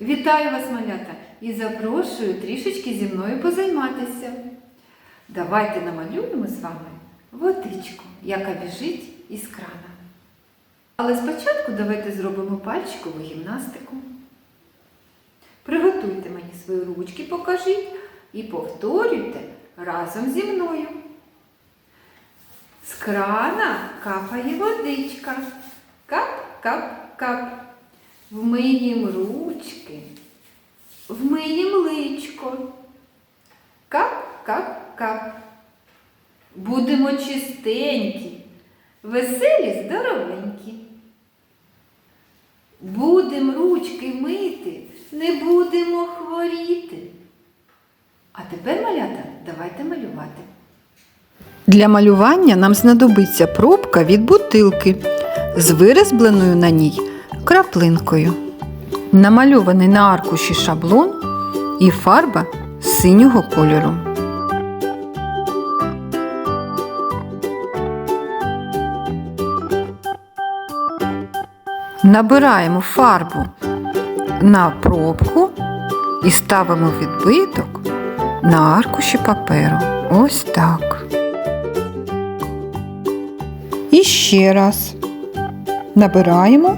Вітаю вас, малята, і запрошую трішечки зі мною позайматися. Давайте намалюємо з вами водичку, яка біжить із крана. Але спочатку давайте зробимо пальчикову гімнастику. Приготуйте мені свої ручки, покажіть і повторюйте разом зі мною. З крана капає водичка. Кап, кап, кап. Вмиєм ручки, вмиєм личко. Кап, кап, кап. Будемо чистенькі, веселі, здоровенькі. Будем ручки мити, не будемо хворіти. А тепер, малята, давайте малювати. Для малювання нам знадобиться пробка від бутилки з вирізбленою на ній краплинкою. Намальований на аркуші шаблон і фарба синього кольору. Набираємо фарбу на пробку і ставимо відбиток на аркуші паперу. Ось так. І ще раз набираємо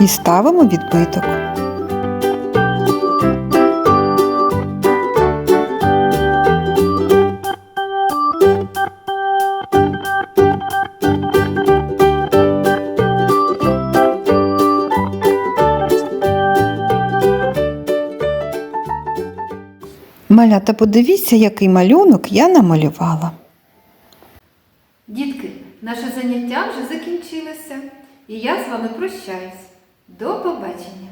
і ставимо відбиток. Малята, подивіться, який малюнок я намалювала. Дітки, наше заняття вже закінчилося, і я з вами прощаюсь. До побачення!